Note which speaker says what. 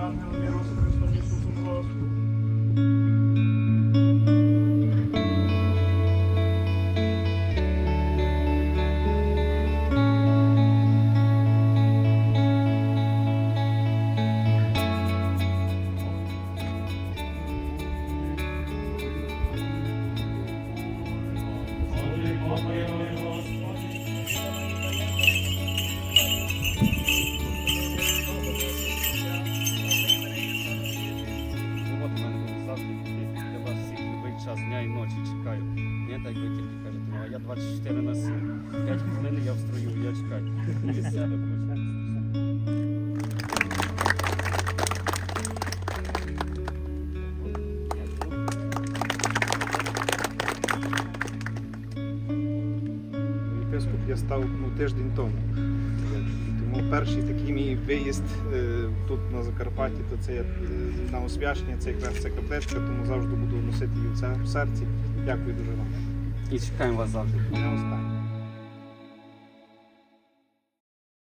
Speaker 1: Amen. Строю, я чекаю.
Speaker 2: Єпископ я став ну, тиждень тому. Тому перший такий мій виїзд е, тут на Закарпатті, то це е, на освячення, це якраз це капличка, тому завжди буду носити її в серці. Дякую дуже вам.
Speaker 1: І чекаємо вас завжди.
Speaker 2: Не останнє.